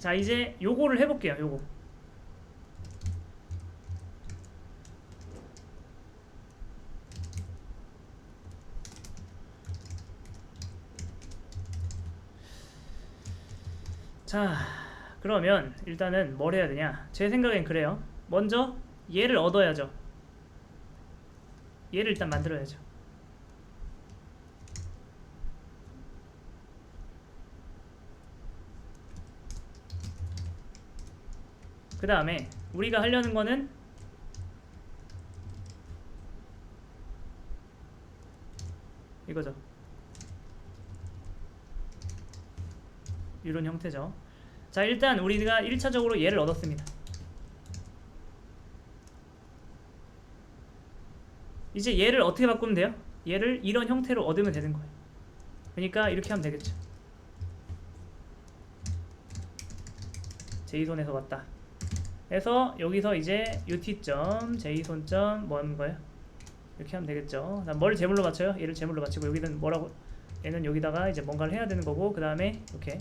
자 이제 요거를 해볼게요 요거. 자 그러면 일단은 뭘 해야 되냐? 제 생각엔 그래요. 먼저 얘를 얻어야죠. 얘를 일단 만들어야죠 그 다음에 우리가 하려는 거는 이거죠. 이런 형태죠. 자, 일단 우리가 1차적으로 얘를 얻었습니다. 이제 얘를 어떻게 바꾸면 돼요? 얘를 이런 형태로 얻으면 되는 거예요. 그러니까 이렇게 하면 되겠죠. 제이손에서 왔다. 해서 여기서 이제 ut.json. 뭐 하는 거예요? 이렇게 하면 되겠죠. 뭘 제물로 맞춰요? 얘를 제물로 맞추고 여기는 뭐라고? 얘는 여기다가 이제 뭔가를 해야 되는 거고 그 다음에 이렇게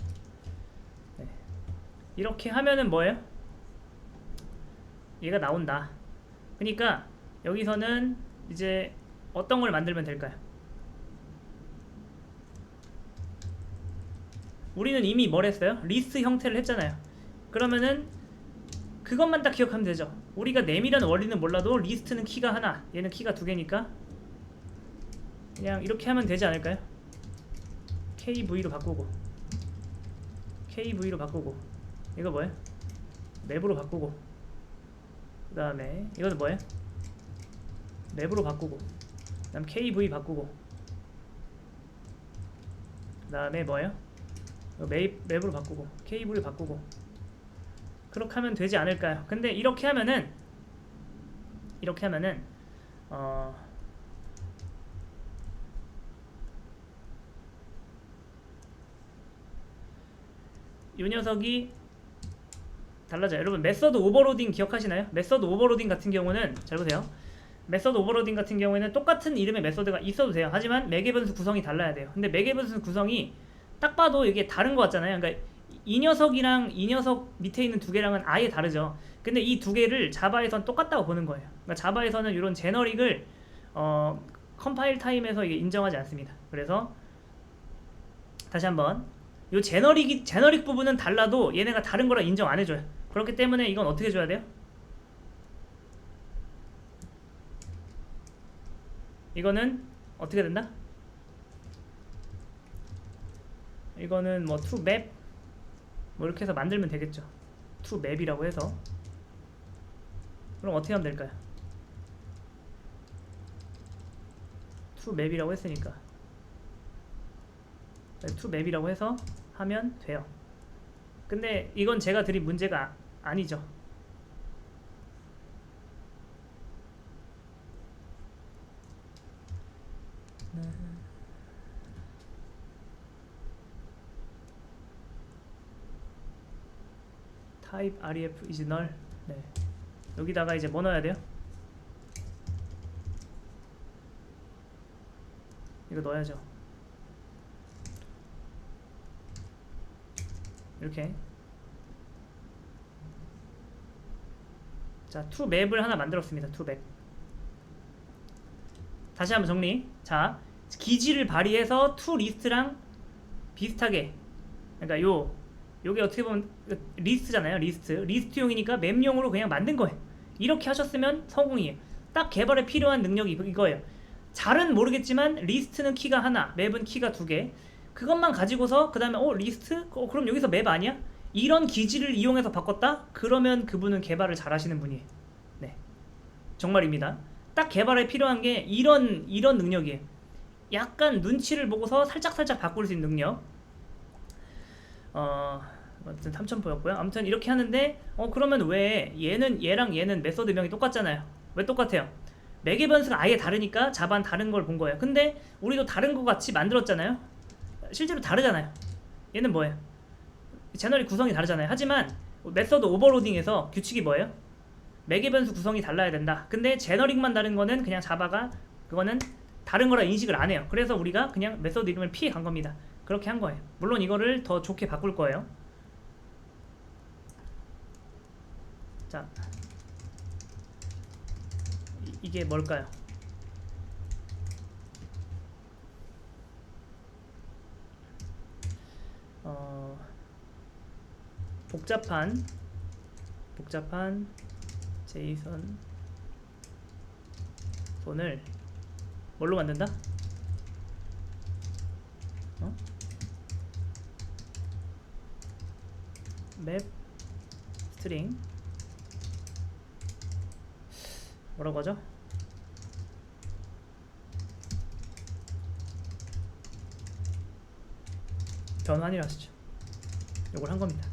네. 이렇게 하면은 뭐예요? 얘가 나온다. 그러니까 여기서는 이제 어떤 걸 만들면 될까요? 우리는 이미 뭘 했어요? 리스트 형태를 했잖아요. 그러면은 그것만 딱 기억하면 되죠. 우리가 nem이라는 원리는 몰라도 리스트는 키가 하나, 얘는 키가 두 개니까 그냥 이렇게 하면 되지 않을까요? kv로 바꾸고 kv로 바꾸고 이거 뭐예요? 맵으로 바꾸고 그 다음에 이거는 뭐예요? 맵으로 바꾸고 그 다음 kv 바꾸고 그 다음에 뭐예요? 맵, 맵으로 바꾸고 kv를 바꾸고 그렇게 하면 되지 않을까요? 근데 이렇게 하면은 이렇게 하면은 어이 녀석이 달라져요. 여러분 메서드 오버로딩 기억하시나요? 메서드 오버로딩 같은 경우는 잘 보세요. 메서드 오버로딩 같은 경우에는 똑같은 이름의 메서드가 있어도 돼요. 하지만 매개 변수 구성이 달라야 돼요. 근데 매개 변수 구성이 딱 봐도 이게 다른 것 같잖아요. 그러니까 이 녀석이랑 이 녀석 밑에 있는 두 개랑은 아예 다르죠. 근데 이 두 개를 자바에선 똑같다고 보는 거예요. 그러니까 자바에서는 이런 제너릭을 어, 컴파일 타임에서 이게 인정하지 않습니다. 그래서 다시 한번 이 제너릭이 제너릭 부분은 달라도 얘네가 다른 거라 인정 안 해줘요. 그렇기 때문에 이건 어떻게 줘야 돼요? 이거는 어떻게 된다? 이거는 뭐 to map 뭐 이렇게 해서 만들면 되겠죠. map이라고 해서 그럼 어떻게 하면 될까요? map이라고 했으니까 네, map이라고 해서 하면 돼요. 근데 이건 제가 드린 문제가 아니죠. Type ref is null. 네. 여기다가 이제 뭐 넣어야 돼요? 이거 넣어야죠. 이렇게. 자, map을 하나 만들었습니다. map. 다시 한번 정리. 자, 기지를 발휘해서 to list랑 비슷하게. 그러니까 요 요게 어떻게 보면 리스트잖아요. 리스트. 리스트용이니까 맵용으로 그냥 만든 거예요. 이렇게 하셨으면 성공이에요. 딱 개발에 필요한 능력이 이거예요. 잘은 모르겠지만 리스트는 키가 하나, 맵은 키가 두 개. 그것만 가지고서 그 다음에 어 리스트? 어, 그럼 여기서 맵 아니야? 이런 기지를 이용해서 바꿨다? 그러면 그분은 개발을 잘하시는 분이에요. 네, 정말입니다. 딱 개발에 필요한 게 이런 이런 능력이에요. 약간 눈치를 보고서 살짝 살짝 바꿀 수 있는 능력. 어 아무튼 3,000포였고요. 아무튼 이렇게 하는데 어 그러면 왜 얘는 얘랑 얘는 메서드 명이 똑같잖아요. 왜 똑같아요? 매개 변수가 아예 다르니까 자반 다른 걸 본 거예요. 근데 우리도 다른 거 같이 만들었잖아요. 실제로 다르잖아요. 얘는 뭐예요? 채널이 구성이 다르잖아요. 하지만 메서드 오버로딩에서 규칙이 뭐예요? 매개 변수 구성이 달라야 된다. 근데 제너릭만 다른 거는 그냥 자바가 그거는 다른 거라 인식을 안 해요. 그래서 우리가 그냥 메서드 이름을 피해 간 겁니다. 그렇게 한 거예요. 물론 이거를 더 좋게 바꿀 거예요. 자 이, 이게 뭘까요? 어 복잡한 복잡한 제이선 폰을 뭘로 만든다? 어? 맵 스트링 뭐라고 하죠? 변환이라 하시죠. 요걸 한 겁니다.